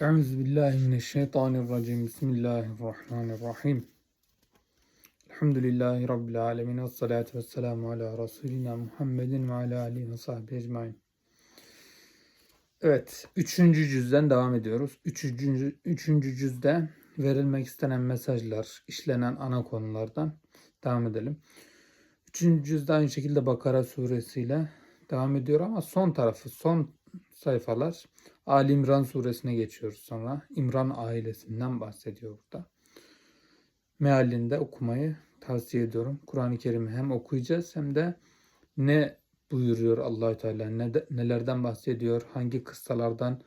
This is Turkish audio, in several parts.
Euzu billahi mineşşeytanirracim. Bismillahirrahmanirrahim. Elhamdülillahi rabbil alamin ve salatu vesselamu ala rasulina Muhammedin ve ala alihi ve sahbihi ecmaîn. Evet, üçüncü cüzden devam ediyoruz. Üçüncü, üçüncü cüzde verilmek istenen mesajlar, işlenen ana konulardan devam edelim. Üçüncü cüzde aynı şekilde Bakara suresiyle devam ediyor ama son tarafı, son sayfalar Ali İmran suresine geçiyoruz sonra. İmran ailesinden bahsediyor burada. Mealinde okumayı tavsiye ediyorum. Kur'an-ı Kerim'i hem okuyacağız hem de ne buyuruyor Allahü Teala, ne de- nelerden bahsediyor, hangi kıssalardan,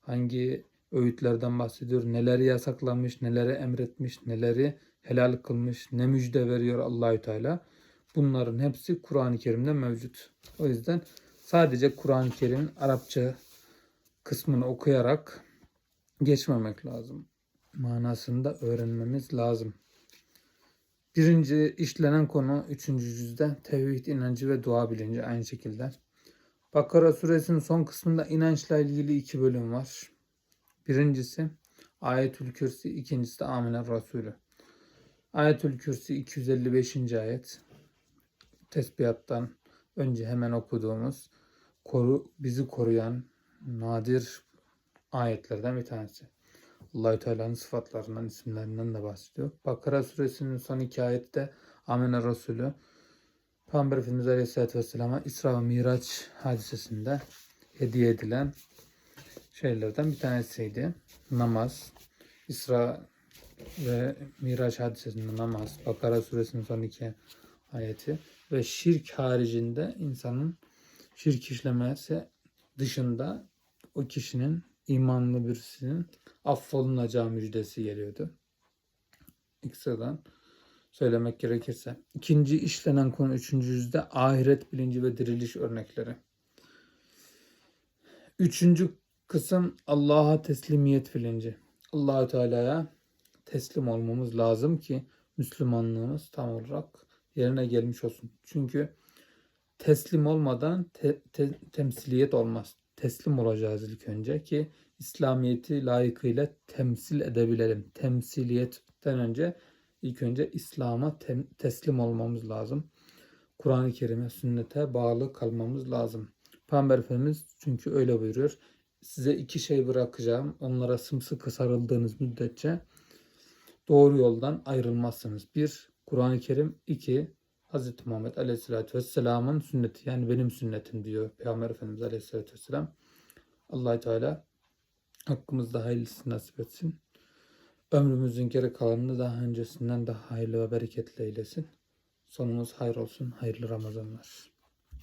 hangi öğütlerden bahsediyor, neleri yasaklamış, neleri emretmiş, neleri helal kılmış, ne müjde veriyor Allahü Teala. Bunların hepsi Kur'an-ı Kerim'de mevcut. O yüzden sadece Kur'an-ı Kerim'in Arapça kısmını okuyarak geçmemek lazım. Manasını da öğrenmemiz lazım. Birinci işlenen konu üçüncü cüzde tevhid inancı ve dua bilinci aynı şekilde. Bakara suresinin son kısmında inançla ilgili iki bölüm var. Birincisi Ayetül Kürsi, ikincisi de Amine Resulü. Ayetül Kürsi 255. ayet. Tesbihattan önce hemen okuduğumuz koru bizi koruyan nadir ayetlerden bir tanesi. Allahü Teala'nın sıfatlarından, isimlerinden de bahsediyor. Bakara suresinin son iki ayette Amene Resulü Peygamber Efendimiz Aleyhisselatü Vesselam'a İsra ve Miraç hadisesinde hediye edilen şeylerden bir tanesiydi. Namaz. İsra ve Miraç hadisesinde namaz. Bakara suresinin son iki ayeti. Ve şirk haricinde insanın şirk işlemesi dışında o kişinin imanlı birisinin affolunacağı müjdesi geliyordu. İlk sıradan söylemek gerekirse. ikinci işlenen konu üçüncü yüzde ahiret bilinci ve diriliş örnekleri. Üçüncü kısım Allah'a teslimiyet bilinci. Allahü Teala'ya teslim olmamız lazım ki Müslümanlığımız tam olarak yerine gelmiş olsun. Çünkü teslim olmadan te- te- temsiliyet olmaz. Teslim olacağız ilk önce ki İslamiyeti layıkıyla temsil edebilelim. Temsiliyetten önce ilk önce İslam'a teslim olmamız lazım. Kur'an-ı Kerim'e, sünnete bağlı kalmamız lazım. Peygamber Efendimiz çünkü öyle buyuruyor. Size iki şey bırakacağım. Onlara sımsıkı sarıldığınız müddetçe doğru yoldan ayrılmazsınız. Bir, Kur'an-ı Kerim. iki Hz. Muhammed Aleyhisselatü Vesselam'ın sünneti. Yani benim sünnetim diyor Peygamber Efendimiz Aleyhisselatü Vesselam. allah Teala hakkımızda hayırlısını nasip etsin. Ömrümüzün geri kalanını daha öncesinden daha hayırlı ve bereketli eylesin. Sonumuz hayır olsun. Hayırlı Ramazanlar.